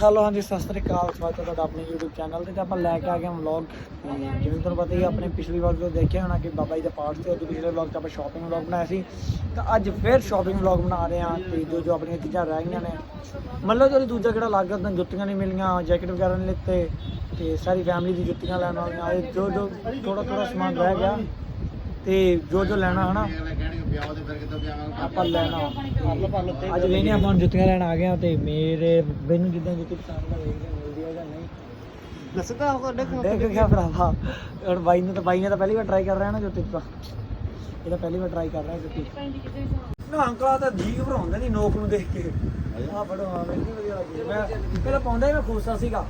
Hello, ਹਾਂਜੀ, ਸਤਿ ਸ੍ਰੀ ਅਕਾਲ, ਸਵਾਗਤ ਹੈ ਤੁਹਾਡਾ ਆਪਣੇ YouTube ਚੈਨਲ ਤੇ ਤੇ ਆਪਾਂ ਲੈ ਕੇ ਆ ਗਏ ਹਾਂ ਵਲੌਗ ਜਿਵੇਂ ਤੁਹਾਨੂੰ ਪਤਾ ਹੀ ਆਪਣੇ ਪਿਛਲੇ ਵਾਰ ਤੋਂ ਦੇਖਿਆ ਹੋਣਾ ਕਿ ਬਾਬਾ ਜੀ ਦਾ ਪਾਠ ਸੀ ਉਹਦੇ ਪਿਛਲੇ ਵਲੌਗ 'ਚ ਆਪਾਂ ਸ਼ਾਪਿੰਗ ਵਲੌਗ ਬਣਾਇਆ ਸੀ। ਤਾਂ ਅੱਜ ਫਿਰ ਸ਼ਾਪਿੰਗ ਵਲੌਗ ਬਣਾ ਰਹੇ ਹਾਂ ਤੇ ਜੋ ਜੋ ਆਪਣੀਆਂ ਚੀਜ਼ਾਂ ਰਹਿ ਗਈਆਂ ਨੇ। ਮਤਲਬ ਜਦੋਂ ਦੂਜਾ ਕਿਹੜਾ ਲੱਗ ਗਿਆ ਉਦੋਂ ਜੁੱਤੀਆਂ ਨਹੀਂ ਮਿਲੀਆਂ ਜੈਕਟ ਵਗੈਰਾ ਨਹੀਂ ਲਿੱਤੇ, ਤੇ ਸਾਰੀ ਫੈਮਿਲੀ ਦੀ ਜੁੱਤੀਆਂ ਲੈਣ ਵਾਲੀਆਂ, ਇਹ ਜੋ ਜੋ ਥੋੜਾ ਥੋੜਾ ਸਮਾਨ ਰਹਿ ਗਿਆ। ਤੇ ਜੋ ਜੋ ਲੈਣਾ ਹਨਾ ਆਪਾਂ ਲੈਣਾ। ਅੱਜ ਆਪਾਂ ਹੁਣ ਜੁੱਤੀਆਂ ਲੈਣ ਆ ਗਏ ਆ ਤੇ ਮੇਰੇ ਮੈਨੂੰ ਜਿੱਦਾਂ ਜੁੱਤੀ ਪਸੰਦ ਆ ਵੇਖਦੇ ਹਾਂ ਮਿਲਦੀ ਹੈ ਜਾਂ ਨਹੀਂ। ਦੱਸਦਾ ਉਹ ਦੇਖ ਦੇਖ ਗਿਆ ਭਰਾਵਾ ਹੁਣ ਬਾਈ ਨੇ ਤਾਂ ਬਾਈ ਨੇ ਤਾਂ ਪਹਿਲੀ ਵਾਰ ਟਰਾਈ ਕਰ ਰਿਹਾ ਨਾ ਜੁੱਤੀ ਤਾਂ ਇਹ ਤਾਂ ਪਹਿਲੀ ਵਾਰ ਟਰਾਈ ਕਰ ਰਿਹਾ ਜੁੱਤੀ। ਨਾ ਅੰਕਲ ਆ ਤਾਂ ਜੀ ਘਬਰਾਉਂਦਾ ਨਹੀਂ ਨੋਕ ਨੂੰ ਦੇਖ ਕੇ। ਆ ਫੜੋ ਆ ਮੈਨੂੰ ਵਧੀਆ ਲੱਗੀ। ਮੈਂ ਪਹਿਲਾਂ ਪਾਉਂਦਾ ਹੀ ਮੈਂ ਖੁਸ਼ਾ ਸੀਗਾ।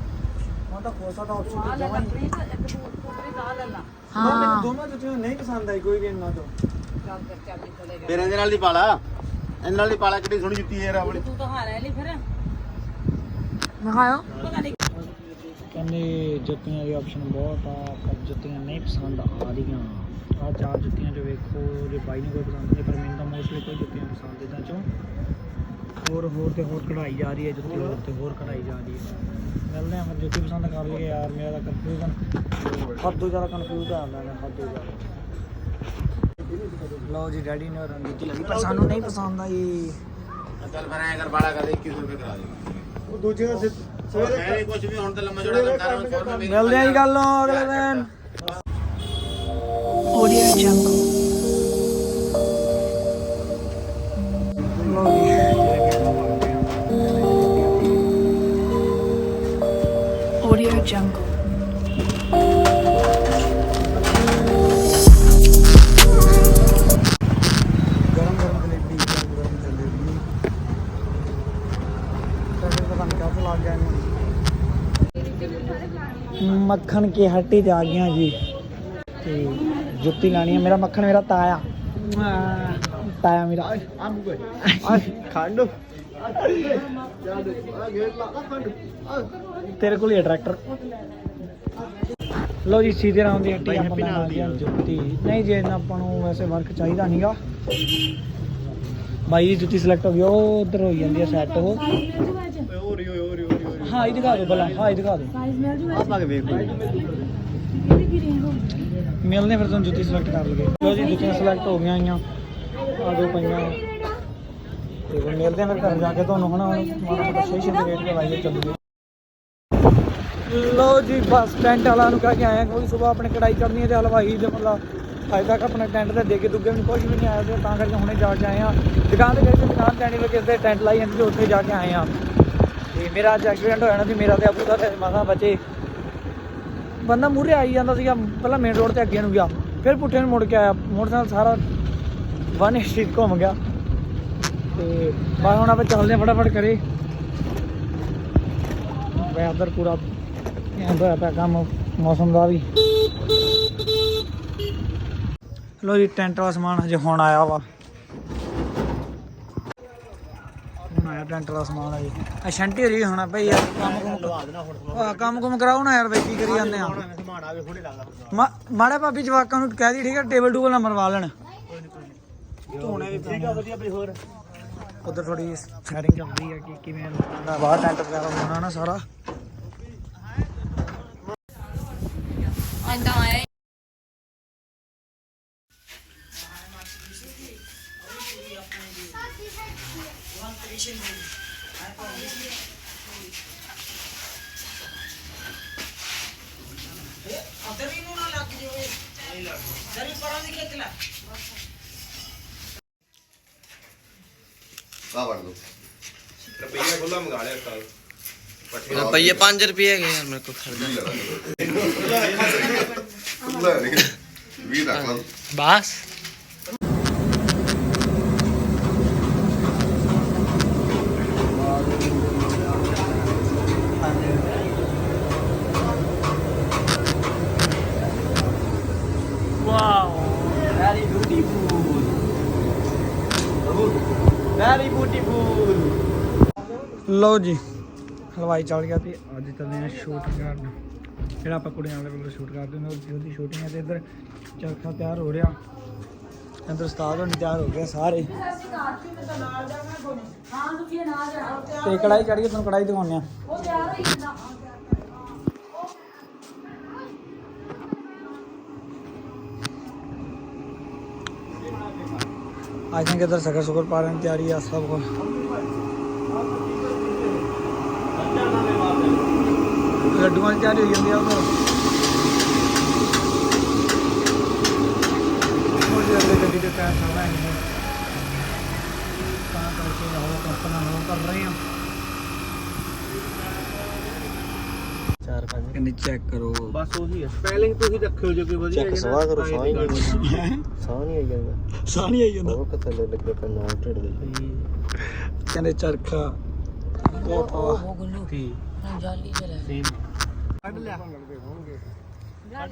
ਹੁਣ ਤਾਂ ਖੁਸ਼ਾ ਤਾਂ ਆਪਸ਼ਨ ਤੇ ਜਮਾ ਹੀ। ਹਾਂ। ਮੈਨੂੰ ਦੋਨੋਂ ਜੁੱਤੀਆਂ ਨਹੀਂ ਪਸੰਦ ਆਈ ਕੋਈ ਵੀ ਇਹਨਾਂ ਤੋਂ। ਫਿਰ ਇਹਦੇ ਨਾਲ ਦੀ ਪਾਲਾ। ਇਹਦੇ ਨਾਲ ਦੀ ਪਾਲਾ ਕਿੱਡੀ ਸੋਹਣੀ ਜੁੱਤੀ ਹੈ ਰਾਵਲੀ ਕਹਿੰਦੇ ਜੁੱਤੀਆਂ ਦੀ ਆਪਸ਼ਨ ਬਹੁਤ ਆ ਪਰ ਜੁੱਤੀਆਂ ਨਹੀਂ ਪਸੰਦ ਆ ਰਹੀਆਂ। ਆ ਚਾਰ ਜੁੱਤੀਆਂ ਜੋ ਵੇਖੋ ਜੇ ਬਾਈ ਨੂੰ ਕੋਈ ਪਸੰਦ ਨਹੀਂ ਪਰ ਮੈਨੂੰ ਤਾਂ ਮੋਸਟਲੀ ਕੋਈ ਜੁੱਤੀਆਂ ਪਸੰਦ ਇਦਾਂ ਚੋਂ। ਹੋਰ ਹੋਰ ਤੇ ਹੋਰ ਕਢਾਈ ਜਾ ਰਹੀ ਹੈ ਜੁੱਤੀ ਹੋਰ ਤੇ ਹੋਰ ਕਢਾਈ ਜਾ ਰਹੀ ਹੈ। ਮਿਲਦੇ ਆ ਫਿਰ ਜੁੱਤੀ ਪਸੰਦ ਕਰ ਲਈਏ ਯਾਰ ਮੇਰਾ ਤਾਂ ਕਨਫਿਊਜ਼ਨ ਹੱਦੋਂ ਜ਼ਿਆਦਾ ਕਨਫਿਊਜ਼ ਆ ਮੈਂ ਹੱਦੋਂ ਜ਼ਿਆਦਾ। ਲਓ ਜੀ ਡੈਡੀ ਨੇ ਰੰਗ ਜੁੱਤੀ ਲਈ ਪਰ ਸਾਨੂੰ ਨਹੀਂ ਪਸੰਦ ਆਈ। ਚੱਲ ਫਿਰ ਐ ਕਰ ਬਾਲਾ ਕਰ 21 ਰੁਪਏ ਕਰਾ ਦੇ। ਉਹ ਦੂਜੇ ਦਾ ਸਵੇਰੇ ਕੁਝ ਵੀ ਹੁਣ ਤੇ ਲੰਮਾ ਜੋੜਾ ਕਰ ਕਰ ਫੋਨ ਮੇਰੀ ਮਿਲਦੇ ਆਂ ਜੀ ਗੱਲ ਨੂੰ ਅਗਲੇ ਦਿਨ। Audio Jungle. Jungle. ਗਰਮ ਗਰਮ ਜਲੇਬੀ ਗਰਮ ਗਰਮ ਜਲੇਬੀ ਸਾਡੇ ਪਤਾ ਨਹੀਂ ਕਾਹਤੇ ਲੱਗ ਗਿਆ ਇਹਨੂੰ ਮੱਖਣ ਕੀ ਹੱਟੀ ਤੇ ਆ ਗਈਆਂ ਜੀ। ਤੇ ਜੁੱਤੀ ਲਾਣੀ ਹੈ ਮੇਰਾ ਮੱਖਣ ਮੇਰਾ ਤਾਇਆ। ਤਾਇਆ ਮੇਰਾ। ਆ ਖੰਡ ਤੇਰੇ ਕੋਲ ਹੀ ਹੈ ਟਰੈਕਟਰ ਲੋ ਜੀ ਸੀਧੇ ਰਾਮ ਦੀ ਹੱਟੀ ਆਪਾਂ ਨਾਲ ਦੀ ਜੁੱਤੀ। ਨਹੀਂ ਜੇ ਇਹਨਾਂ ਆਪਾਂ ਨੂੰ ਵੈਸੇ ਵਰਕ ਚਾਹੀਦਾ ਨਹੀਂਗਾ ਬਾਈ ਜੁੱਤੀ ਸਿਲੈਕਟ ਹੋ ਗਈ ਉਹ ਉਧਰ ਹੋਈ ਜਾਂਦੀ ਹੈ ਸੈੱਟ ਉਹ। ਓਰੀ ਹਾਂ ਇਹ ਦਿਖਾ ਦਿਓ ਭਲਾ ਹਾਂ ਇਹ ਦਿਖਾ ਦਿਓ। ਆਪਾਂ ਕੇ ਵੇਖ ਮਿਲਦੇ ਫਿਰ ਤੁਹਾਨੂੰ ਜੁੱਤੀ ਸਿਲੈਕਟ ਕਰ ਲਈਏ ਲੋ ਜੀ ਜੁੱਤੀਆਂ ਸਿਲੈਕਟ ਹੋ ਗਈਆਂ ਆਈਆਂ। ਆ ਦੋ ਪਈਆਂ। ਤੇ ਫਿਰ ਮਿਲਦੇ ਆ ਫਿਰ ਘਰ ਜਾ ਕੇ ਤੁਹਾਨੂੰ ਹੁਣ ਮਾੜਾ ਮੋਟਾ ਸਟੇਸ਼ਨ ਤੇ ਵੇਟ ਕਰਵਾਈਏ ਚੱਲੂਗੇ ਲੋ ਜੀ, ਬਸ ਟੈਂਟ ਵਾਲਾ ਨੂੰ ਕਹਿ ਕੇ ਆਏ ਆ ਕੋਈ ਸਵੇਰ ਆਪਣੇ ਕੜਾਈ ਕਰਨੀ ਹੈ ਤੇ ਹਲਵਾਈ ਦੇ ਮਤਲਬ ਅਜੇ ਤੱਕ ਆਪਣੇ ਟੈਂਟ ਤੇ ਦੇ ਕੇ ਦੁੱਗੇ ਨੂੰ ਕੁਝ ਵੀ ਨਹੀਂ ਆਇਆ ਤੇ ਤਾਂ ਕਰਕੇ ਹੁਣੇ ਜਾ ਕੇ ਆਏ ਆ। ਦੁਕਾਨ ਤੇ ਗਏ ਸੀ ਦੁਕਾਨ ਤੇ ਆਣੀ ਲੱਗੇ ਤੇ ਟੈਂਟ ਲਾਈ ਜਾਂਦੀ ਤੇ ਉੱਥੇ ਜਾ ਕੇ ਆਏ ਆ। ਤੇ ਮੇਰਾ ਅੱਜ ਐਕਸੀਡੈਂਟ ਹੋਇਆ ਨਾ ਸੀ ਮੇਰਾ ਤੇ ਅਬੂ ਦਾ ਤੇ ਮਾਸਾ ਬਚੇ। ਬੰਦਾ ਮੂਹਰੇ ਆਈ ਜਾਂਦਾ ਸੀਗਾ, ਪਹਿਲਾਂ ਮੇਨ ਰੋਡ ਤੇ ਅੱਗੇ ਨੂੰ ਗਿਆ, ਫਿਰ ਪੁੱਠੇ ਨੂੰ ਮੁੜ ਕੇ ਆਇਆ। ਮੋਟਰਸਾਈਕਲ ਸਾਰਾ ਵਨ ਸਟ੍ਰੀਟ ਘੁੰਮ ਗਿਆ। ਤੇ ਬਸ ਹੁਣ ਆਪਾਂ ਚੱਲਦੇ ਹਾਂ ਫਟਾਫਟ ਕਰੇ ਵੈਦਰ ਪੂਰਾ ਐਂ ਹੋਇਆ ਕੰਮ, ਮੌਸਮ ਦਾ ਵੀ। ਲੋ ਜੀ, ਟੈਂਟ ਵਾਲਾ ਸਮਾਨ ਹਜੇ ਹੁਣ ਆਇਆ ਵਾ। ਹੁਣ ਆਇਆ ਟੈਂਟ ਵਾਲਾ ਸਮਾਨ ਹਜੇ। ਆ ਸ਼ੰਟੀ ਹੋਰੀ ਹੋਣਾ ਭਈ ਯਾਰ ਕੰਮ ਕੁਮ ਆ ਕੰਮ ਕੁਮ ਕਰਾਓ ਯਾਰ ਬਈ, ਕੀ ਕਰੀ ਜਾਂਦੇ ਆ? ਸਮਾਨ ਆਵੇ ਹੁਣੇ ਲੱਗਦਾ ਮਾੜਾ ਭਾਬੀ ਜਵਾਕਾਂ ਨੂੰ ਕਹਿ ਦੀ, ਠੀਕ ਹੈ ਟੇਬਲ ਟੂਬਲ ਨਾ ਮਰਵਾ ਲੈਣ। ਧੋਣੇ ਵੀ ਠੀਕ ਆ। ਵਧੀਆ ਬਈ ਹੋਰ ਉਧਰ ਥੋੜੀ ਸੈਟਿੰਗ ਚੱਲਦੀ ਹੈ ਕਿ ਕਿਵੇਂ ਦਾ ਬਾਹਰ ਟੈਂਟ ਵਗੈਰਾ ਹੋਣਾ ਨਾ ਸਾਰਾ। ਆ ਵੜ ਦੋ ਰੁਪਈਆ ਖੁੱਲਾ ਮੰਗਾ ਲਿਆ ਕੱਲ ਰੁਪਈਏ 5 ਰੁਪਏ ਹੈਗੇ ਯਾਰ ਮੇਰੇ ਕੋਲ ਖਰਚਾ ਲੈ ਨਹੀਂ ਵੀ ਰੱਖ ਲਾ ਬਸ wow very beautiful very beautiful ਲਓ ਜੀ, ਹਲਵਾਈ ਚੱਲ ਗਿਆ ਤੇ ਅੱਜ ਚੱਲਦੇ ਆ ਸ਼ੂਟ ਕਰਨ। ਜਿਹੜਾ ਆਪਾਂ ਕੁੜੀਆਂ ਵਾਲੇ ਵੱਲੋਂ ਸ਼ੂਟ ਕਰਦੇ ਨੇ ਉਹਦੀ ਸ਼ੂਟਿੰਗ ਹੈ ਤੇ ਇੱਧਰ ਚਰਖਾ ਤਿਆਰ ਹੋ ਰਿਹਾ। ਅੰਦਰ ਉਸਤਾਦ ਹੋਣੀ ਤਿਆਰ ਹੋ ਗਏ ਸਾਰੇ। ਤੇ ਕੜਾਈ ਚੜ ਤੁਹਾਨੂੰ ਕੜਾਈ ਦਿਖਾਉਂਦੇ ਆ। ਅੱਜ ਤੱਕ ਇਧਰ ਸਗਰ ਸੁਗਰ ਪਾ ਰਹੇ ਤਿਆਰੀ ਆ ਸਭ ਕੁਛ ਲੱਡੂਆਂ ਦੀ ਤਿਆਰੀ ਹੋਈ ਜਾਂਦੀ ਆ ਉਧਰ ਉਹਦੇ ਅੱਗੇ ਗੱਡੀ ਦੇ ਟਾਇਰ ਸਾਰਾ ਹੈ ਤਾਂ ਕਰਕੇ ਹੋਰ ਕੰਪਨਾ ਹੋਰ ਕਰ ਰਹੇ ਆ ਚਾਰ ਪੰਜ ਕਹਿੰਦੇ ਚੈੱਕ ਕਰੋ। ਬਸ ਉਹੀ ਹੈ ਸਪੈਲਿੰਗ ਤੁਸੀਂ ਰੱਖਿਓ ਜੋ ਕਿ ਵਧੀਆ ਚੈੱਕ ਸਵਾ ਕਰੋ ਸਾਹ ਹੀ ਨਹੀਂ ਸਾਹ ਨਹੀਂ ਆਈ ਜਾਂਦਾ। ਸਾਹ ਨਹੀਂ ਆਈ ਜਾਂਦਾ। ਉਹ ਕਿੱਥੇ ਲੈ ਲੱਗੇ ਪੈ ਨਾ ਢਿੱਡ ਦੇ। ਕਹਿੰਦੇ ਚਰਖਾ।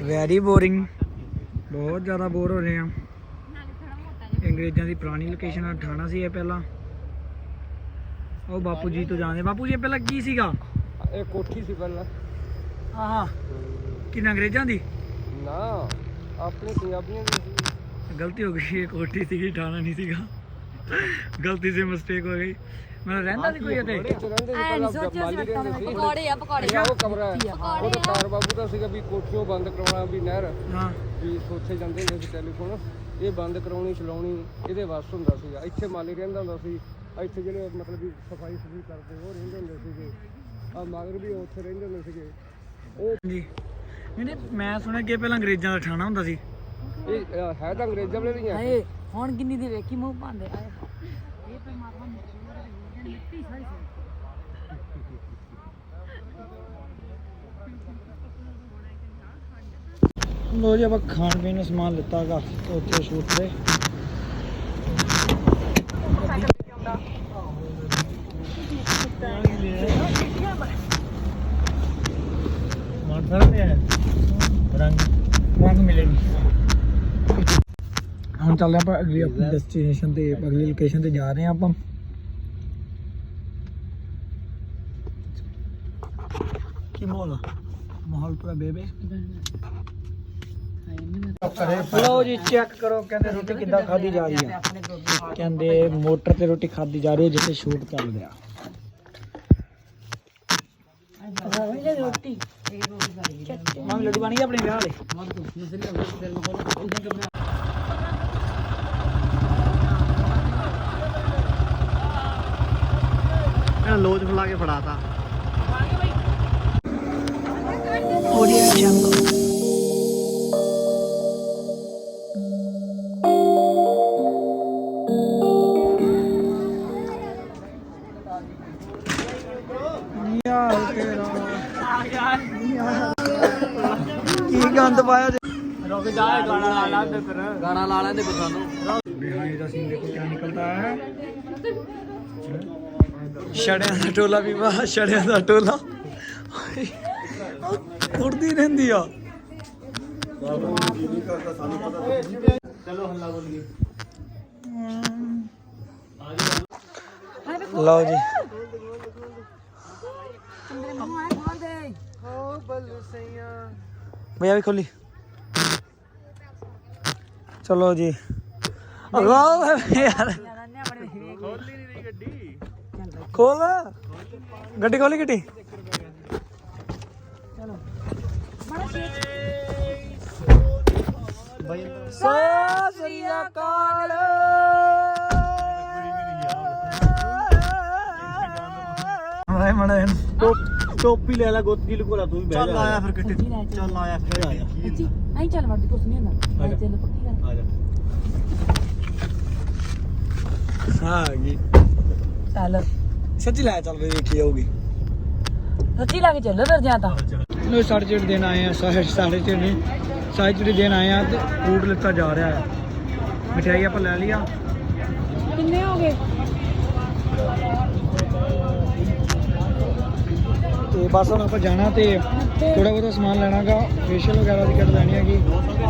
ਵੈਰੀ ਬੋਰਿੰਗ ਬਹੁਤ ਜ਼ਿਆਦਾ ਬੋਰ ਹੋ ਰਹੇ ਆ। ਅੰਗਰੇਜ਼ਾਂ ਦੀ ਪੁਰਾਣੀ ਲੋਕੇਸ਼ਨ ਆ ਠਾਣਾ ਸੀ ਇਹ ਪਹਿਲਾਂ। ਉਹ ਬਾਪੂ ਜੀ ਤੋਂ ਜਾਣਦੇ। ਬਾਪੂ ਜੀ ਇਹ ਪਹਿਲਾਂ ਕੀ ਸੀਗਾ? ਇਹ ਕੋਠੀ ਸੀ ਪਹਿਲਾਂ। ਆਹ। ਕਿੰਨਾ ਅੰਗਰੇਜ਼ਾਂ ਦੀ? ਨਾ ਆਪਣੇ ਪੰਜਾਬੀਆਂ ਦੀ ਗਲਤੀ ਹੋ ਗਈ ਇਹ ਕੋਠੀ ਸੀਗੀ ਠਾਣਾ ਨਹੀਂ ਸੀਗਾ। ਗਲਤੀ ਸੇ ਮਿਸਟੇਕ ਹੋ ਗਈ। ਮੈਂ ਰਹਿੰਦਾ ਨਹੀਂ ਕੋਈ ਇੱਥੇ ਇੱਥੇ ਰਹਿੰਦੇ ਸੀ ਰਹਿੰਦੇ ਸੀ ਪਕੌੜੇ ਆ ਪਕੌੜੇ ਉਹ ਕਮਰਾ ਹੈ ਉਹਦੇ ਤਾਰ ਬਾਬੂ ਦਾ ਸੀਗਾ ਵੀ ਕੋਠੀਓ ਬੰਦ ਕਰਵਾਉਣਾ ਵੀ ਨਹਿਰ। ਹਾਂ। ਵੀ ਸੋਚੇ ਜਾਂਦੇ ਹੁੰਦੇ ਸੀ ਟੈਲੀਫੋਨ। ਇਹ ਬੰਦ ਕਰਾਉਣੀ ਚਲਾਉਣੀ ਇਹਦੇ ਵੱਸ ਹੁੰਦਾ ਸੀਗਾ। ਇੱਥੇ ਮਾਲੀ ਰਹਿੰਦਾ ਹੁੰਦਾ ਸੀ। ਇੱਥੇ ਜਿਹੜੇ ਮਤਲਬ ਵੀ ਸਫ਼ਾਈ ਸੁਫਾਈ ਕਰਦੇ ਉਹ ਰਹਿੰਦੇ ਹੁੰਦੇ ਸੀਗੇ। ਆ ਮਗਰ ਵੀ ਉੱਥੇ ਰਹਿੰਦੇ ਹੁੰਦੇ ਸੀਗੇ। ਉਹ ਜੀ ਨਹੀਂ ਨਹੀਂ ਮੈਂ ਸੁਣਿਆ ਕਿ ਪਹਿਲਾਂ ਅੰਗਰੇਜ਼ਾਂ ਦਾ ਠਾਣਾ ਹੁੰਦਾ ਸੀ। ਇਹ ਹੈ ਤਾਂ ਅੰਗਰੇਜ਼ਾਂ ਵੇਲੇ ਦੀਆਂ ਹਾਏ ਹੁਣ ਕਿੰਨੀ ਦੀ ਵੇਖੀ ਮੂੰਹ ਭਾਂਦੇ ਆਏ ਲੋ ਜੀ ਆਪਾਂ ਖਾਣ ਪੀਣ ਨੂੰ ਸਮਾਨ ਲਿੱਤਾ ਹੈਗਾ ਉੱਥੇ ਸ਼ੂਟ ਤੇ। ਮਾਰ ਸਕਦੇ ਆ ਰੰਗ ਰੰਗ ਮਿਲੇ ਨਹੀਂ ਹੁਣ ਚੱਲਦੇ ਆਪਾਂ ਅਗਲੀ ਆਪਣੀ ਡੈਸਟੀਨੇਸ਼ਨ ਤੇ ਅਗਲੀ ਲੋਕੇਸ਼ਨ ਤੇ ਜਾ ਰਹੇ ਆਪਾਂ। ਕੀ ਮਾਹੌਲ ਆ? ਮਾਹੌਲ ਪੂਰਾ ਬੇਬੇ? ਲਓ ਜੀ ਚੈੱਕ ਕਰੋ ਕਹਿੰਦੇ ਰੋਟੀ ਕਿੱਦਾਂ ਖਾਦੀ ਜਾ ਰਹੀ ਹੈ। ਕਹਿੰਦੇ ਮੋਟਰ ਤੇ ਰੋਟੀ ਖਾਦੀ ਜਾ ਰਹੀ ਹੈ ਜਿੱਥੇ ਸ਼ੂਟ ਚੱਲ ਰਿਹਾ ਰੋਟੀ ਮੰਗ ਲੱਡੂ ਬਣ ਗਏ ਆਪਣੇ ਵਿਆਹ ਵਾਲੇ? ਲੋਜ ਫਲਾ ਕੇ ਫੜਾਤਾ। Audio Jungle. ਕੀ ਗੰਦ ਪਾਇਆ ਰੁਕ ਜਾ ਗਾਣਾ ਲਾ ਲਾ ਤੇ ਫਿਰ। ਗਾਣਾ ਲਾ ਲੈਂਦੇ ਫਿਰ ਸਾਨੂੰ। ਬਿਹਾਈ ਦਾ ਸੀਨ ਦੇਖੋ ਕਿਆ ਨਿਕਲਦਾ ਹੈ। ਛੜਿਆਂ ਦਾ ਟੋਲਾ ਵੀ ਵਾਹ ਛੜਿਆਂ ਦਾ ਟੋਲਾ। ਕੁੜਦੀ ਰਹਿੰਦੀ ਆ। ਲਓ ਜੀ। ਭਈਆ ਵੀ ਖੋਲੀ। ਚਲੋ ਜੀ। ਵਾਹ ਯਾਰ। ਖੋਲ। ਗੱਡੀ ਖੋਲੀ ਗੱਡੀ ਸਤਿ ਸ੍ਰੀ ਅਕਾਲ। ਮੜੇ ਮੜੇ ਟੋਪੀ ਲੈ ਲੈ ਗੋਤੀ ਲੁਕੋਲਾ ਤੂੰ ਵੀ ਬਹਿ ਚੱਲ ਆਇਆ ਫਿਰ ਕਿੱਥੇ? ਚੱਲ ਆਇਆ ਫਿਰ ਆਇਆ ਜੀ। ਨਹੀਂ ਚੱਲ ਵੜਦੀ ਕੁਛ ਨਹੀਂ ਹੁੰਦਾ। ਮੈਂ ਤੈਨੂੰ ਪੱਕੀ ਗੱਲ। ਆ ਜਾ। ਹਾਂ ਗਈ। ਚੱਲ। ਸੱਚੀ ਲੈ ਚੱਲ ਵੇਖੀ ਜਾਊਗੀ ਸੱਚੀ ਲੱਗ ਚੱਲੋ ਫਿਰ ਜਾਂ ਤਾਂ। ਲੋ ਜਿਹੜੇ ਦਿਨ ਆਏ ਆ ਸਾਡੇ ਸਾਡੇ ਜਿਹੜੇ ਸਾਡੇ ਜਿਹੜੇ ਦਿਨ ਆਏ ਆ ਤੇ ਫੂਡ ਲਿੱਤਾ ਜਾ ਰਿਹਾ ਹੈ ਮਠਿਆਈ ਆਪਾਂ ਲੈ ਲਿਆ ਕਿੰਨੇ ਹੋ ਗਏ? ਬਸ ਹੁਣ ਆਪਾਂ ਜਾਣਾ ਤੇ ਥੋੜਾ ਬਹੁਤਾ ਸਮਾਨ ਲੈਣਾਗਾ ਫੇਸ਼ੀਅਲ ਵਗੈਰਾ ਦੀ ਕਿਟ ਲੈਣੀ ਹੈਗੀ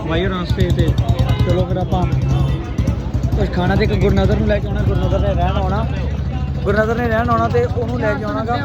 ਵਾਈਰ ਰਾਂਸਪੇ ਤੇ ਚਲੋ ਫਿਰ ਆਪਾਂ ਕੁਝ ਖਾਣਾ ਤੇ ਇੱਕ ਗੁਰਨਦਰ ਨੂੰ ਲੈ ਕੇ ਆਉਣਾ ਗੁਰਨਦਰ ਨੇ ਰਹਿਣ ਆਉਣਾ। ਗੁਰਨਦਰ ਨੇ ਰਹਿਣ ਆਉਣਾ ਤੇ ਉਹਨੂੰ ਲੈ ਕੇ ਆਉਣਾਗਾ।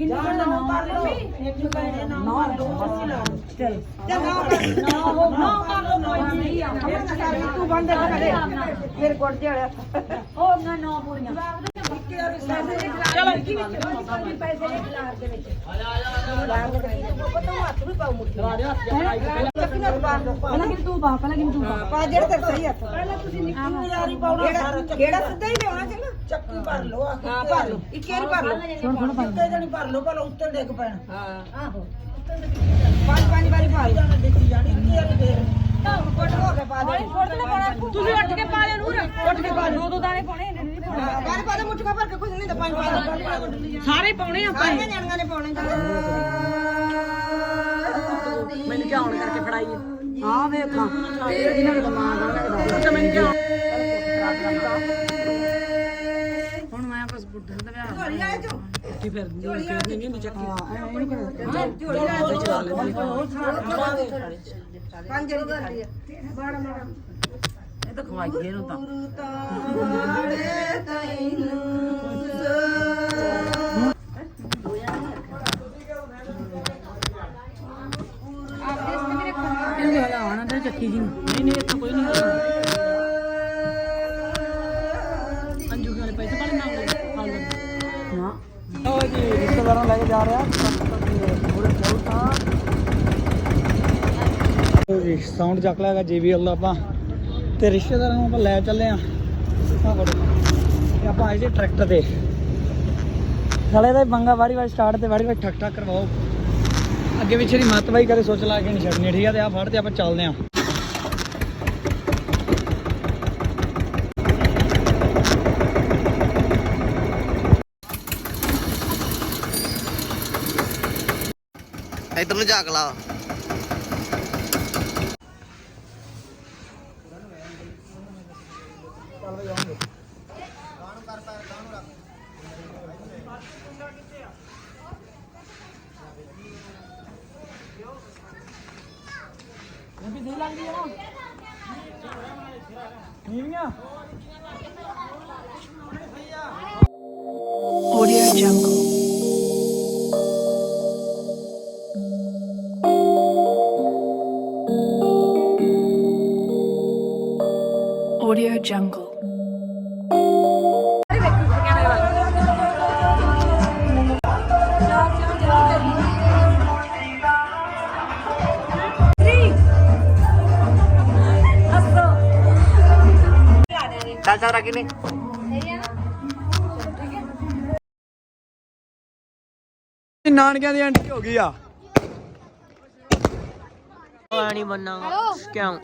ਯਾਰ ਨਾ ਕਰ ਲਓ। ਇੱਕ ਭੈਣੇ ਨਾ ਕਰ ਲਓ। ਅਸੀਂ ਲਾ ਲਓ ਚਲ। ਤੇ ਨਾ ਕਰ- ਨਾ ਹੋ ਨਾ ਕਰ ਲਓ। ਕੋਈ ਨਹੀਂ ਆ। ਫਿਰ ਸਾਰੀ ਤੂੰ ਬੰਦ ਕਰੇ। ਮੇਰੇ ਗੁਰਦੇ ਵਾਲਾ ਉਹ ਨਾ ਨਾ ਬੁਰੀਆਂ ਕਿਹੜਾ ਸਿੱਧਾ ਹੀ ਲਿਆਉਣਾ ਚੰਗਾ ਚੱਕੀ ਭਰ ਲਓ ਹਾਂ ਭਰ ਲਓ ਇੱਕ ਵਾਰੀ ਭਰ ਲਓ ਇੱਕੇ ਜਣੀ ਭਰ ਲਓ ਭਲਾ ਉੱਤੇ ਡਿੱਗ ਪੈਣ ਹਾਂ ਆਹੋ ਪੰਜ ਪੰਜ ਵਾਰੀ ਭਰ ਜਾਣਾ ਦਿੱਤੀ ਜਾਣੀ ਇੱਕ ਵਾਰੀ ਹੋ ਕੇ ਪਾ ਦੇ ਤੁਸੀਂ ਉੱਠ ਕੇ ਪਾ ਲੈ ਨੂਰ। ਉੱਠ ਕੇ ਪਾ ਦੋ ਦੋ ਦਾਣੇ ਪਾਉਣੇ ਨੇ ਨਹੀਂ ਹਾਂ ਬਾਰੇ ਪਾ ਦੇ ਮੁੱਠੀਆਂ ਭਰ ਕੇ ਕੁਝ ਨਹੀਂ ਤਾਂ ਪੰਜ ਪੰਜ ਸਾਰੇ ਪਾਉਣੇ ਆ ਸਾਰੀਆਂ ਨਿਆਣੀਆਂ ਨੇ ਪਾਉਣੇ। ਮੈਨੂੰ ਕਿਹਾ ਹੁਣ ਕਰਕੇ ਫੜਾਈ ਆ ਵੇਖਾਂ ਇਹਨਾਂ ਦਾ ਦਿਮਾਗ ਆ ਅੱਛਾ ਮੈਨੂੰ ਕਿਹਾ ਹੁਣ ਮੈਂ ਬਸ ਬੁੱਢਾ ਦਾ ਵਿਆਹ ਝੋਲੀ ਆਏ ਜੋ ਕੀ ਫਿਰ ਨਹੀਂ ਨਹੀਂ ਨਹੀਂ ਚੱਕੀ ਝੋਲੀ ਆਏ ਜੋ ਚਲਾ ਲੈ ਪੰਜ ਦਿਖਾਈ ਇਹ ਤਾਂ ਖਵਾਈਏ ਇਹਨੂੰ ਤਾਂ। ਇਹਨੂੰ ਹਲਾ ਆਣਾ ਤੇ ਚੱਕੀ ਜੀ ਨਹੀਂ ਨਹੀਂ ਇੱਥੇ ਕੋਈ ਨਹੀਂ ਅੰਜੂ ਵਾਲੇ ਪੈਸੇ ਕਾਲੇ ਮੰਗ ਨਾ। ਲਓ ਜੀ ਰਿਸ਼ਤੇਦਾਰਾਂ ਲੈ ਕੇ ਜਾ ਰਿਹਾ। ਪੂਰੇ ਜੀ ਸਾਊਂਡ ਚੱਕ ਲਿਆਗਾ JBL ਦਾ ਆਪਾਂ। ਤੇ ਰਿਸ਼ਤੇਦਾਰਾਂ ਨੂੰ ਆਪਾਂ ਲੈ ਚੱਲੇ ਆ। ਆ ਫੜੋ। ਆਪਾਂ ਆਏ ਜੀ ਟਰੈਕਟਰ ਤੇ। ਸਾਲੇ ਦਾ ਬੰਗਾ ਵਾਰੀ ਵਾਰੀ ਸਟਾਰਟ ਤੇ ਵਾਰੀ ਵਾਰੀ ਠਕ ਠਕ ਕਰਵਾਓ। ਅੱਗੇ ਪਿੱਛੇ ਦੀ ਮੱਤ ਬਾਈ, ਕਦੇ ਸੋਚ ਲਾ ਕੇ ਨਹੀਂ ਛੱਡਣੀ, ਠੀਕ ਆ? ਤੇ ਆ ਫੜ ਤੇ ਆਪਾਂ ਚੱਲਦੇ ਆ। ਇਧਰ ਨੂੰ ਝਾਕ ਲਾ। Audio Jungle. Audio Jungle. ਚੱਲ ਚੱਲ ਨਹੀਂ ਨਾਨਕਿਆਂ ਦੀ ਐਂਟਰੀ ਹੋ ਗਈ ਆ। ਪਾਣੀ ਬੰਨਾ ਕਿਉਂ।